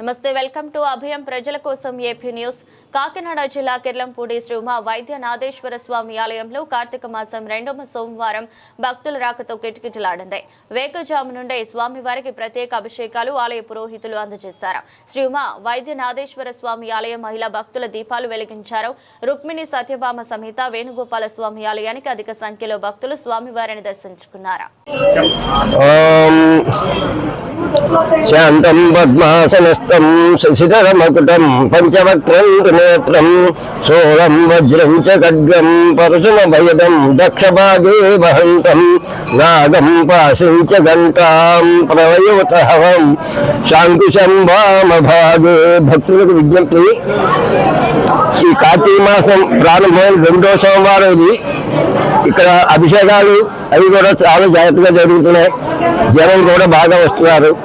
నమస్తే welcome to అభయం. ప్రజల కోసం ఏపీ న్యూస్. కాకినాడ జిల్లా కిర్లంపూడి శ్రీ ఉమా వైద్య నాదేశ్వర స్వామి ఆలయంలో కార్తీక మాసం రెండవ సోమవారం భక్తుల రాకతో కిటకిటలాడింది. వేకజాము నుండే స్వామివారికి ప్రత్యేక అభిషేకాలు ఆలయ పురోహితులు అందజేశారు. శ్రీ ఉమా వైద్య నాదేశ్వర స్వామి ఆలయం మహిళా భక్తుల దీపాలు వెలిగించారు. రుక్మిణి సత్యభామ సమేత వేణుగోపాల స్వామి ఆలయానికి అధిక సంఖ్యలో భక్తులు స్వామివారిని దర్శించుకున్నారు. శాంతం పద్మాసనస్థం శశిధరమకుటం పంచవక్రం నేత్రం సోళం వజ్రం చ ఖడ్గం పరశుమభయదం దక్షభాగే వహంతం నాగం పాశం చ ఘంటాం ప్రవయోతహవం. శాంకుశం వామభాగే భక్తులకు విజ్ఞప్తి. ఈ కార్తీక మాసం ప్రారంభమైన రెండో సోమవారం ఇది. ఇక్కడ అభిషేకాలు అవి కూడా చాలా జాగ్రత్తగా జరుగుతున్నాయి. జనం కూడా బాగా వస్తున్నారు.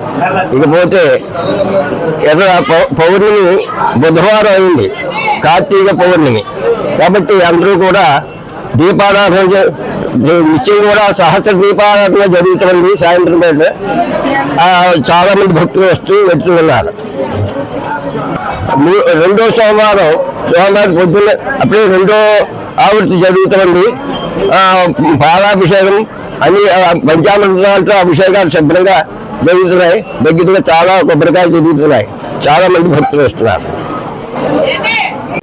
ఇకపోతే ఎర్ర పౌ- పౌర్ణమి బుధవారం అయింది. కార్తీక పౌర్ణమి. కాబట్టి అందరూ కూడా దీపారాధన నిత్యం కూడా సహస్ర దీపారాధన జరుగుతుంది సాయంత్రం పేట చాలామంది భక్తులు వస్తూ వెళ్తున్నారు రెండో సోమవారం సోమవారం పొద్దున్న అప్పుడే రెండో ఆవృత్తి జరుగుతుంది పాలాభిషేకం అన్ని పంచామృతాలతో అభిషేకాలు శుభ్రంగా జరుగుతున్నాయి. దగ్గరగా చాలా కొబ్బరికాయలు జరుగుతున్నాయి చాలా మంది భక్తులు వస్తున్నారు.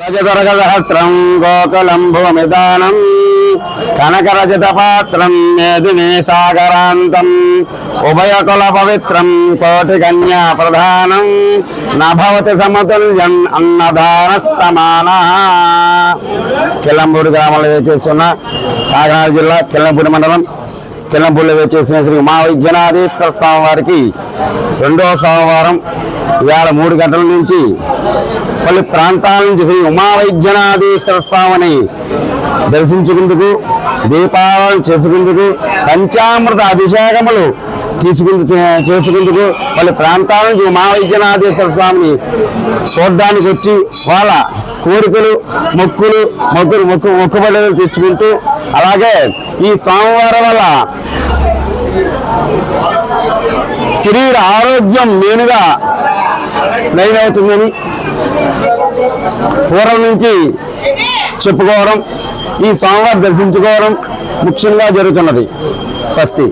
రజతరగసహస్రం గోకులం భూమిదానం కనకరచితపాత్రం మేదిని సాగరాంతం. ఉభయకుల పవిత్రం కోటి కన్యా ప్రధానం. నభవతి సమతుల్యం అన్నదాన సమాన. కిల్లంపూడి గ్రామంలో వేచేస్తున్న కాకినాడ జిల్లా కిల్లంపూడి మండలం. కిల్లంపూడిలో వేచేసిన శ్రీ ఉమా వైద్యనాథేశ్వర స్వామి వారికి రెండవ సోమవారం ఇవాళ మూడు గంటల నుంచి పలు ప్రాంతాల నుంచి శ్రీ ఉమావైద్యనాథేశ్వర స్వామిని దర్శించుకుందుకు దీపావళి చేసుకుందుకు పంచామృత అభిషేకములు తీసుకుందు చేసుకుందుకు వాళ్ళ ప్రాంతాల నుంచి ఉమావైద్యనాథేశ్వర స్వామిని చూడడానికి వచ్చి వాళ్ళ కోరికలు మొక్కులు మొక్కులు మొక్కు మొక్కుబడులు తెచ్చుకుంటూ అలాగే ఈ స్వామివారి వల్ల శరీర ఆరోగ్యం మెయిన్గా లైన్ అవుతుందని పూర్వం నుంచి చెప్పుకోవడం ఈ స్వామివారి దర్శించుకోవడం ముఖ్యంగా జరుగుతున్నది. స్వస్తి.